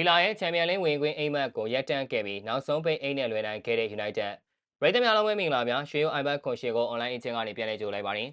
ဗီလာရဲ့ချန်ပီယံလိဝင်ခွင့်အိမ်မက်ကိုရပ်တန့်ခဲ့ပြီးနောက်ဆုံးပိတ်အိမ်နဲ့လွယ်နိုင်ခဲ့တဲ့ United ပရိသတ်များလုံးဝမင်္ဂလာများရွှေရိုး iPad ခွန်ရှေကို online အချင်းကနေပြန်လည်ကြိုလိုက်ပါတယ်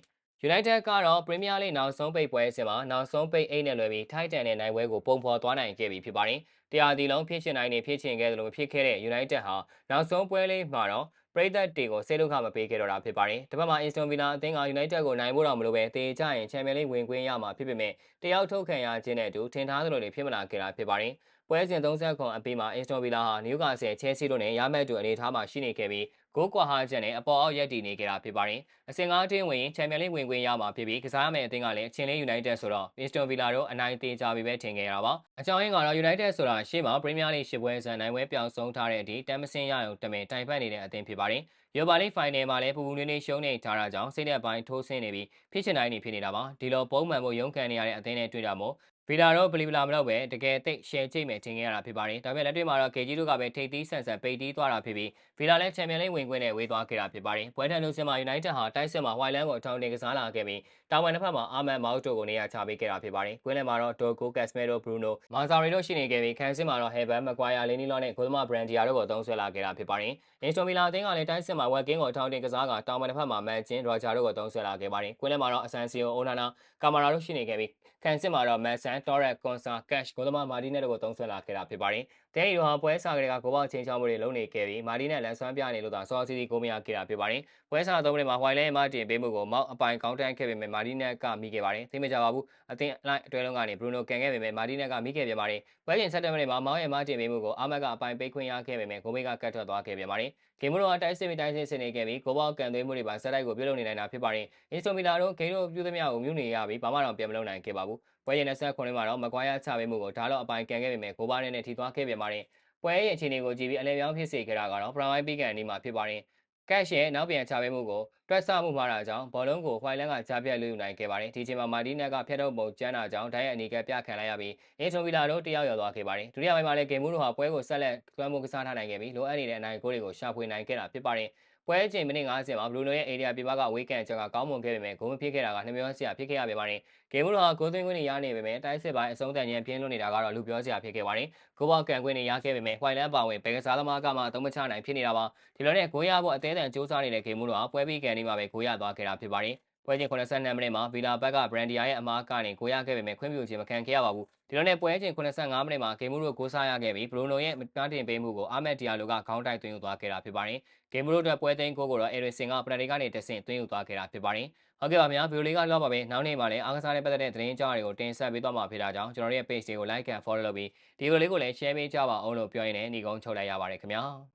United ကတော့ Premier League နောက်ဆုံးပိတ်ပွဲစဉ်မှာနောက်ဆုံးပိတ်အိမ်နဲ့လွယ်ပြီး Titan နဲ့နိုင်ပွဲကိုပုံဖော်သွားနိုင်ခဲ့ပြီဖြစ်ပါတယ်တရားဒီလုံးဖြစ်ချင်နိုင်နေဖြစ်ချင်ခဲ့တယ်လို့ဖြစ်ခဲ့တဲ့ United ဟာနောက်ဆုံးပွဲလေးမှာတော့ ပရိသတ်တွေကိုစိတ်ဒုက္ခမပေးခဲ့တော့တာဖြစ်ပါတယ်။ဒီဘက်မှာ Aston Villa အသင်းက United ကိုနိုင်ဖို့တော့မလိုပဲတေချရင် Champions League ဝင်ခွင့်ရမှာဖြစ်ပေမဲ့တယောက်ထုတ်ခံရခြင်းနဲ့အတူထင်ထားသလိုတွေဖြစ်မလာခဲ့တာဖြစ်ပါတယ်။ပွဲစဉ်30ခွန်အပြီးမှာ Aston Villa ဟာ Newcastle Chelsea တို့နဲ့ရမယ့်တူအနေထားမှာရှိနေခဲ့ပြီးဂိုးကွာဟာချက်နဲ့အပေါ်အောက်ရက်တည်နေကြတာဖြစ်ပါတယ်။အစင်ကားတင်းဝင်ချန်ပီယံလိဝင်ခွင့်ရမှာဖြစ်ပြီးကစားရမယ့်အသင်းကလည်းအချင်းလေး United ဆိုတော့ Aston Villa တို့အနိုင်သေးကြပြီပဲထင်ခဲ့ရတာပါ။အကြောင်းရင်းကတော့ United ဆိုတာရှေ့မှာ Premier League ရှစ်ပွဲစံနိုင်ပွဲပြောင်းဆုံးထားတဲ့အထိတမ်မစင်ရရုံတမင်တိုင်ဖက်နေတဲ့အသင်းဖြစ်ပါတယ်။ယောပါလိဖိုင်နယ်မှာလည်းပူပူနွေးနွေးရှုံးနေထားတာကြောင့်စိတ်သက်ပိုင်းထိုးဆင်းနေပြီးဖြစ်ချင်တိုင်းနေဖြစ်နေတာပါဒီလိုပုံမှန်မှုရုန်းကန်နေရတဲ့အသင်းနဲ့တွေ့တာမို့ ဗီလာတော့ဘလီဗလာမတော့ပဲတကယ်သိရှယ်ချိတ်မယ်ထင်ခဲ့ရတာဖြစ်ပါတယ်ဒါပေမဲ့လက်တွေ့မှာတော့ကေဂျီတို့ကပဲထိပ်သီးဆန်ဆန်ပိတ်တီးသွားတာဖြစ်ပြီးဗီလာလည်းချန်ပီယံလိဝင်ခွင့်နဲ့ဝေးသွားခဲ့တာဖြစ်ပါတယ်ပွဲထန်လို့စင်မှာယူနိုက်တက်ဟာတိုက်စစ်မှာဝိုင်လန်ကိုအထောင်တင်ကစားလာခဲ့ပြီးတာဝန်တစ်ဖက်မှာအာမန်မောက်တိုကိုနေရာချပေးခဲ့တာဖြစ်ပါတယ်ကွင်းလယ်မှာတော့ဒိုကိုကက်စမဲရိုဘရူနိုမာဇာရီတို့ရှိနေခဲ့ပြီးခန်းစစ်မှာတော့ဟယ်ဘန်မကွာယာလင်းနီလောနဲ့ဂိုသမဘရန်ဒီယာတို့ကိုသုံးဆွဲလာခဲ့တာဖြစ်ပါတယ်အင်စတိုမီလာအသင်းကလည်းတိုက်စစ်မှာဝက်ကင်းကိုအထောင်တင်ကစားကတာဝန်တစ်ဖက်မှာမန်ချင်းရောဂျာတို့ကိုသုံးဆွဲလာခဲ့ပါတယ်ကွင်းလယ်မှာတော့အဆန်စီယိုအိုနာနာကာမာရာတို့ရှိနေခဲ့ပြီးခန်းစစ်မှာတော့မန်ဆန်တောရက်ကွန်ဆာကက်ရှ်ဂိုသမမာဒီနဲ့တို့ကိုသုံးဆွဲလာခဲ့တာဖြစ်ပါတယ်။ ဒဲရီတို့ဟာပွဲစားကလေးကဂိုးပေါက်ချင်းချောင်းမှုတွေလုပ်နေခဲ့ပြီးမာဒီနဲ့လန်ဆွမ်းပြနေလို့သာဆော်စီစီကိုမရခဲ့တာဖြစ်ပါတယ်။ပွဲစားသုံးမိနစ်မှာဟွိုင်လဲမာတင်ပေးမှုကိုမောက်အပိုင်ကောင်းတန်းခဲ့ပေမဲ့မာဒီနက်ကမိခဲ့ပါတယ်။သိမကြပါဘူး။အသင်းလိုက်အတွဲလုံးကနေဘရူနိုကန်ခဲ့ပေမဲ့မာဒီနက်ကမိခဲ့ပြန်ပါတယ်။ပွဲချိန်7မိနစ်မှာမောက်ရဲ့မာတင်ပေးမှုကိုအာမက်ကအပိုင်ပေးခွင့်ရခဲ့ပေမဲ့ဂိုမေကကတ်ထွက်သွားခဲ့ပြန်ပါတယ်။ဂိမ်းမတို့ကတိုက်စစ်မီတိုက်စစ်ဆင်နေခဲ့ပြီးဂိုးပေါက်ကန်သွေးမှုတွေပါဆက်တိုက်ကိုပြုလုပ်နေနိုင်တာဖြစ်ပါတယ်။အင်စတိုမီလာတို့ဂိမ်းတို့ပြုသမျှကိုမြုပ်နေရပြီးဘာမှတော့ပြန်မလုပ်နိုင်ခဲ့ပါဘူး။ပွဲရင်29မှာတော့မကွာရချပေးမှုကိုဒါတော့အပိုင်ကန်ခဲ့ပေမဲ့ဂိုးပါနဲ့ထိသွားခဲ့ပြန်ပါတယ်။ပွဲရဲ့အခြေအနေကိုကြည့်ပြီးအလဲပြောင်းဖြစ်စေခဲ့တာကတော့ပရိုင်ပီကန်နီမှာဖြစ်ပါတယ်။ကက်ရှ်ရဲ့နောက်ပြန်ချပေးမှုကိုတွက်ဆမှုမှားတာကြောင့်ဘောလုံးကိုဝိုင်လန်ကကြားပြတ်လူယူနိုင်ခဲ့ပါတယ်။ဒီချိန်မှာမာတီနက်ကဖျက်ထုတ်ပုံကျန်းတာကြောင့်ဒိုင်းရဲ့အနီကပြခံလိုက်ရပြီးအင်ထရိုဗီလာတို့တယောက်ရောက်သွားခဲ့ပါတယ်။ဒုတိယပိုင်းမှာလည်းဂိမ်းမူတို့ဟာပွဲကိုဆက်လက်သွမ်းမှုကစားထားနိုင်ခဲ့ပြီးလိုအပ်နေတဲ့အနိုင်ဂိုးတွေကိုရှာဖွေနိုင်ခဲ့တာဖြစ်ပါတယ်။ ပွဲချိန်မိနစ်90မှာဘလူးနိုရဲ့အေရီယာပြပကဝေးကန်ချက်ကကောင်းမွန်ခဲ့ပေမဲ့ဂိုးမဖြစ်ခဲ့တာကနှမျောစရာဖြစ်ခဲ့ရပေပါတယ်။ဂိမ်းမလို့ဟာဂိုးသွင်းခွင့်ရနေပေမဲ့တိုက်စစ်ပိုင်းအဆုံးသတ်ညံပြင်းလွတ်နေတာကတော့လူပြောစရာဖြစ်ခဲ့ပါတယ်။ဂိုးပေါက်ကန်ခွင့်ရခဲ့ပေမဲ့ဟွိုင်လန်ပါဝင်ဘယ်ကစားသမားကမှသုံးမချနိုင်ဖြစ်နေတာပါ။ဒီလိုနဲ့ဂိုးရဖို့အသေးအံစူးစမ်းနေတဲ့ဂိမ်းမလို့ဟာပွဲပြီးကန်ဒီမှာပဲဂိုးရသွားခဲ့တာဖြစ်ပါတယ်။ ပွဲချင်း82မိနစ်မှာဗီလာဘက်ကဘရန်ဒီယာရဲ့အမားကနေကိုရခဲ့ပေမဲ့ခွင့်ပြုခြင်းမခံခဲ့ရပါဘူး။ဒီလိုနဲ့ပွဲချင်း85မိနစ်မှာဂိမ်းမူတို့ကိုစားရခဲ့ပြီးဘရိုနိုရဲ့တားတင်ပေးမှုကိုအာမက်ဒီယာလိုကခေါင်းတိုက်သွင်းယူသွားခဲ့တာဖြစ်ပါတယ်။ဂိမ်းမူတို့အတွက်ပွဲသိမ်းကိုကိုတော့အေရီဆင်ကပနတီကနေတဆင့်သွင်းယူသွားခဲ့တာဖြစ်ပါတယ်။ဟုတ်ကဲ့ပါဗျာဗီဒီယိုလေးကတော့ပါပဲနောက်နေ့မှာလည်းအားကစားနဲ့ပတ်သက်တဲ့သတင်းကြားတွေကိုတင်ဆက်ပေးသွားမှာဖြစ်တာကြောင့်ကျွန်တော်တို့ရဲ့ page တွေကို like and follow လုပ်ပြီးဒီဗီဒီယိုလေးကိုလည်း share ပေးကြပါအောင်လို့ပြောရင်းနဲ့ညီကုန်းချုပ်လိုက်ရပါတယ်ခင်ဗျာ။